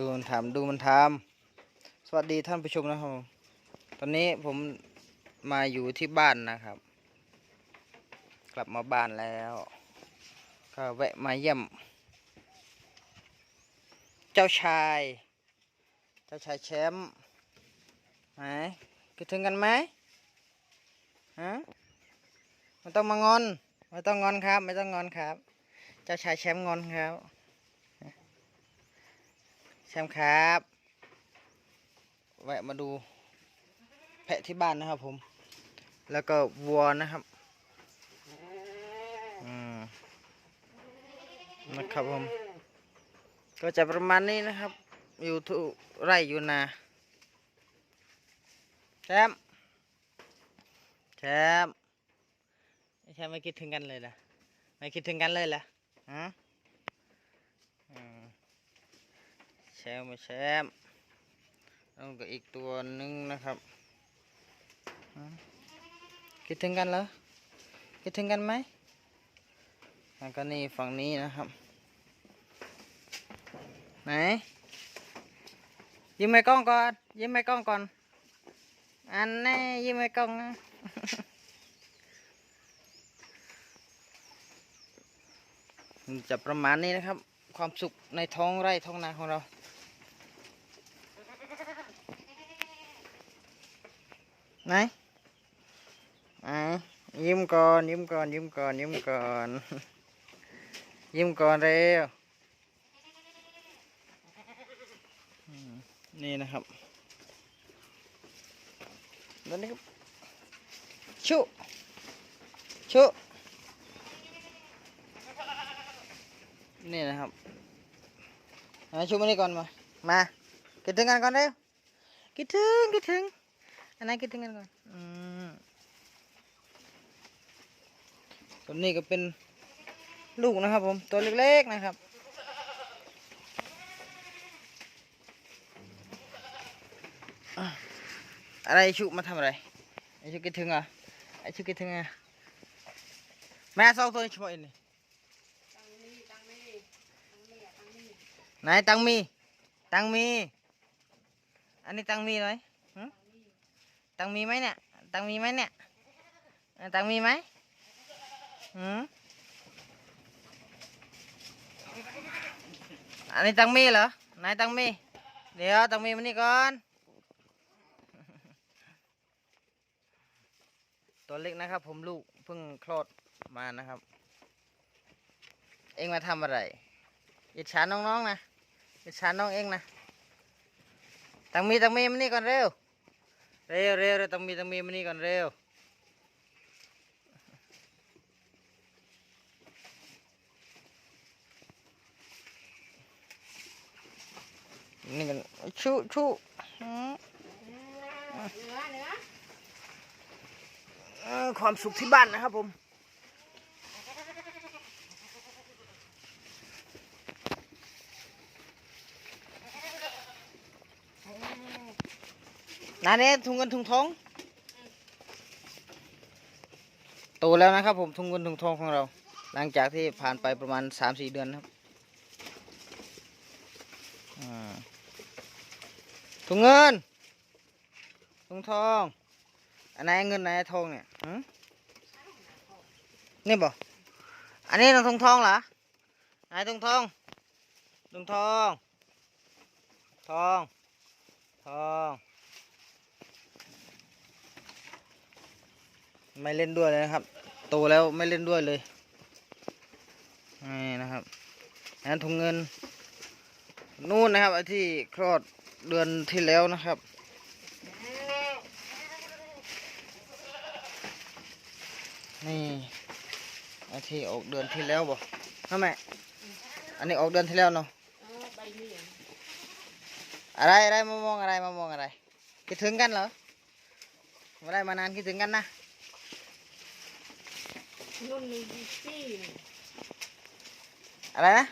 ดูมันทำดูมันทำสวัสดีท่านผู้ชมนะครับตอนนี้ผมมาอยู่ที่บ้านนะครับ กลับมาบ้านแล้ว ก็แวะมาเยี่ยม เจ้าชาย เจ้าชายแชมป์ไหนคิดถึงกันไหมฮะไม่ต้องมางอน ไม่ต้องงอนครับ ไม่ต้องงอนครับ เจ้าชายแชมป์งอนครับ แชมป์ครับแวะมาดูแพะที่บ้านนะครับผม แล้วก็วัวนะครับอืมนะครับผม ก็จะประมาณนี้นะครับ อยู่ทุไร่อยู่นาแชมป์แชมป์แชมป์ไม่คิดถึงกันเลยล่ะไม่คิดถึงกันเลยล่ะฮะอืม แชมมาแชมแล้วก็อีกตัวหนึงนะครับ คิดถึงกันเหรอ คิดถึงกันไหมแล้วก็นี่ฝั่งนี้นะครับ ไหน ยิ้มให้กล้องก่อน ยิ้มให้กล้องก่อน อันแน่ยิ้มให้กล้องนะมันจะประมาณนี้นะครับ ความสุขในท้องไร่ท้องนาของเรา ไหนอ่ายิ้มก่อนยิ้มก่อนยิ้มก่อนยิ้มก่อนยิ้มก่อนเร็วนี่นะครับแล้วนี่ครับชุชุนี่นะครับมาชุมานี่ก่อนมา มาคิดถึงกันก่อนเร็วคิดถึงคิดถึง อันไหนคิดถึงกันก่อนอืมตัวนี้ก็เป็นลูกนะครับผมตัวเล็กๆนะครับอะไรชุมาทำอะไรไอชุคิดถึงอะไอชุคิดถึงอะแม่สองตัวนี้ช่วยนี่ไหนตังมีตังมี อันนี้ตังมีไหม ตังมีไหมเนี่ย ตังมีไหมเนี่ย ตังมีไหมหืมอันนี้ตังมีเหรอ ไหนตังมี เดี๋ยวตังมีมานี่ก่อน ตัวเล็กนะครับ ผมลูกเพิ่งคลอดมานะครับ เอ็งมาทำอะไร อิจฉาน้องๆนะ อิจฉาน้องเอ็งนะ ตังมีตังมีมานี่ก่อนเร็ว เร็วเร็วเร็วตังมีตังมีมานี่ก่อนเร็วนี่กันชูชูอืมเออความสุขที่บ้านนะครับผม นาเนี้ถุงเงินถุงทองโตแล้วนะครับ ผมถุงเงินถุงทองของเรา หลังจากที่ผ่านไปประมาณสามสี่เดือนครับอ่าถุงเงินถุงทองอันไหนเงินไหนทองเนี่ยนี่บ่อันนี้ถุงทองเหรอไหนถุงทองถุงทอง ทอง ทอง ไม่เล่นด้วยเลยนะครับ โตแล้วไม่เล่นด้วยเลยนี่นะครับนั้นถุงเงิน นู่นนะครับไอ้ที่คลอดเดือนที่แล้วนะครับนี่ไอ้ที่ออกเดือนที่แล้วบ่ทำไมอันนี้ออกเดือนที่แล้วเนาะอะไรอะไรมามองอะไรมามองอะไรคิดถึงกันเหรอไม่ได้มานานคิดถึงกันนะ นุ่นนี่พี่อะไรนะ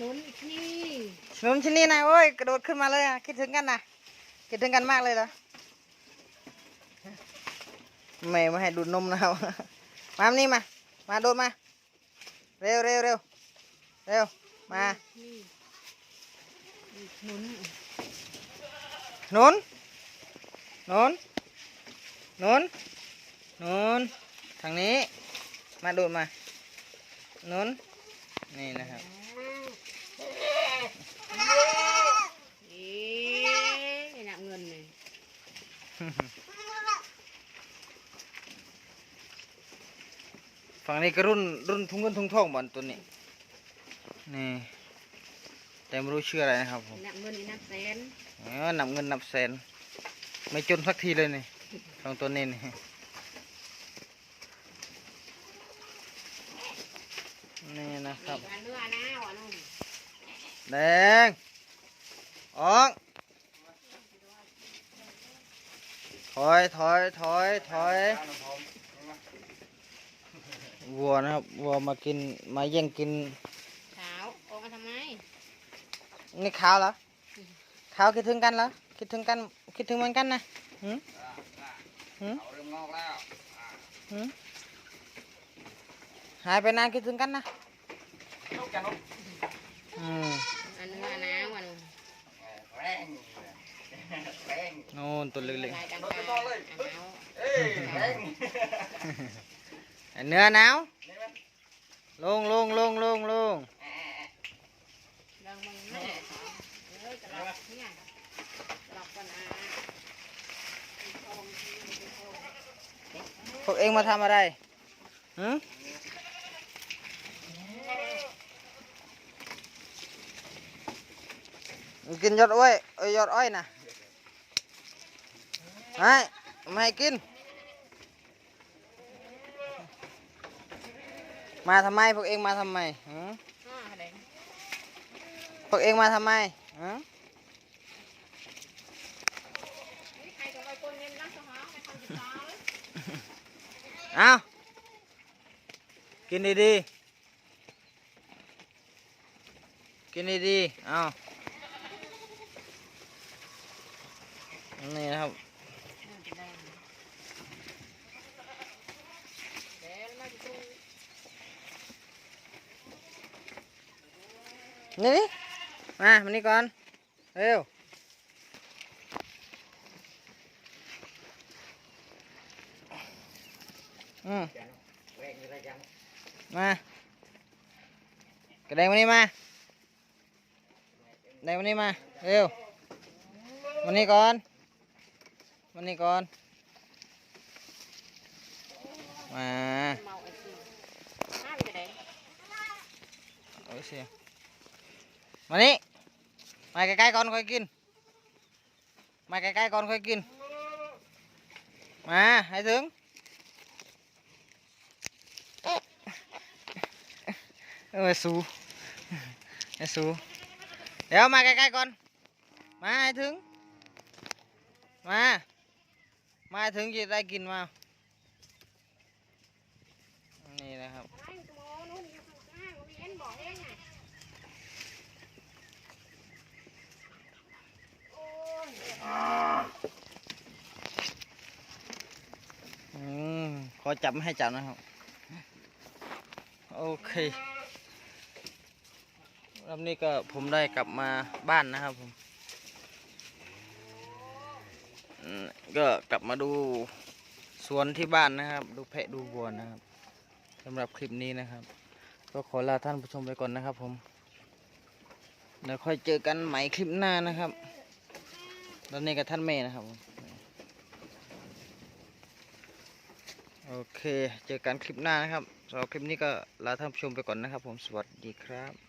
นุ่นพี่ขนมชิ้นนี้นะโอ้ยกระโดดขึ้นมาเลยอะคิดถึงกันนะคิดถึงกันมากเลยเหรอไม่มาให้ดูดนมนะครับ มานี่มา มาโดดมา เร็วเร็วเร็วเร็วมานี่หนุนหนุนหนุนหนุนหนุนทางนี้ มาดูดมาหนุนนี่นะครับเอ๊ะนับเงินเลยฝั่งนี้ก็รุ่นรุ่นทุ่งเงินทุ่งทองบอลตัวนี้นี่แต่ไม่รู้ชื่ออะไรนะครับผมนับเงินนี่นับแสนเออนับเงินนับแสนไม่จนสักทีเลยนี่สองตัวนี้นี่ นี่นะครับนี่ก็เนื้อนะวะนุ่มแดงออกถอยถอยถอยถอยวัวนะครับวัวมากินมาแย่งกินขาวออกมาทำไมนี่ขาวเหรอขาวคิดถึงกันเหรอคิดถึงกันคิดถึงเหมือนกันนะหืมหืมเอาเริ่มงอกแล้วหืมหายไปนานคิดถึงกันนะ ลูกกันลูกอืมอันเนื้อนะวะนุ่มแรงแรงโน่นตัวเล็กลายกลางๆเอาเอ้ยแรงๆเนื้อหนาวลงลงลงลงลงลองมึงแม่เอ้ยกระดอกเนี่ยกระดอกก่อนนะพวกเองมาทำอะไรหืม กินยอดอ้อยเอ้ยยอดอ้อยนะให้ไม่กิน มาทำไมพวกเองมาทำไมพวกเองมาทำไมหืมใครจะไปคนเงินรักสหายใครทำกิจการเลยเอากินดีๆ กินดีๆ เอา นี่นะครับนี่มามานี่ก่อน เร็วอืมมากระเดงมานี่มาเดงมานี่มา เร็วมานี่ก่อน มานี่ก่อน มาเมาไอ้สิห้าไปไหนโอ้ยเสียมานี่มาใกล้ๆก่อนค่อยกิน มาใกล้ๆก่อนค่อยกิน มาให้ถึงเออสูไอ้สูเดี๋ยวมาใกล้ๆก่อน มาให้ถึง มา มาถึงจะได้กินมา นี่นะครับไอ้ตัวนู้นอยู่ข้างๆมีเอ็นบอกเองไงโอ้ยอืมขอจับไม่ให้จับนะครับ โอเครอบนี้ก็ผมได้กลับมาบ้านนะครับผมอืม ก็กลับมาดูสวนที่บ้านนะครับ ดูแพะดูวัวนะครับสำหรับคลิปนี้นะครับ ก็ขอลาท่านผู้ชมไปก่อนนะครับ ผมเดี๋ยวค่อยเจอกันใหม่คลิปหน้านะครับตอนนี้กับท่านเมย์นะครับโอเค เจอกันคลิปหน้านะครับสำหรับคลิปนี้ก็ลาท่านผู้ชมไปก่อนนะครับ ผมสวัสดีครับ